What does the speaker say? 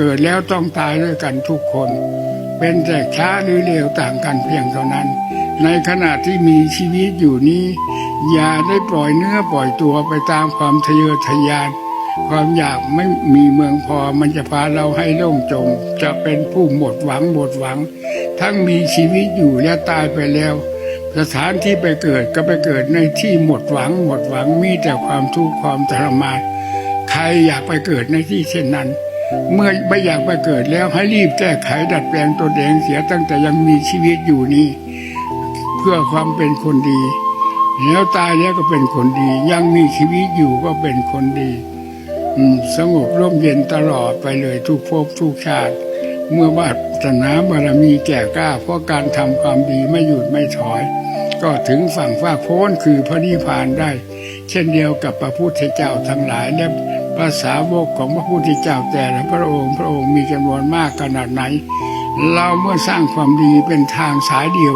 เกิดแล้วต้องตายด้วยกันทุกคน เป็นแต่ช้าหรือเร็วต่างกันเพียงเท่านั้น ในขณะที่มีชีวิตอยู่นี้ อย่าได้ปล่อยเนื้อปล่อยตัวไปตามความทะเยอทะยาน ความอยากไม่มีเมืองพอมันจะพาเราให้ล่มจม จะเป็นผู้หมดหวังหมดหวัง ทั้งมีชีวิตอยู่และตายไปแล้ว สถานที่ไปเกิดก็ไปเกิดในที่หมดหวัง หมดหวังมีแต่ความทุกข์ความทรมานใครอยากไปเกิดในที่เช่นนั้น เมื่อไม่อยากไปเกิดแล้วให้รีบแก้ไขดัดแปลงตัวเองเสียตั้งแต่ยังมีชีวิตอยู่นี้ เพื่อความเป็นคนดี แล้วตายแล้วก็เป็นคนดี ยังมีชีวิตอยู่ก็เป็นคนดีสงบร่มเย็นตลอดไปเลยทุกภพทุกชาติ เมื่อวาสนาบารมีแก่กล้า เพราะการทำความดีไม่หยุดไม่ถอย ก็ถึงฝั่งฟ้าโพ้นคือพระนิพพานได้ เช่นเดียวกับพระพุทธเจ้าทั้งหลายและ ภาษาวกของพระพุทธเจ้าแต่ละพระองค์พระองค์มีจำนวนมากขนาดไหน เราเมื่อสร้างความดีเป็นทางสายเดียว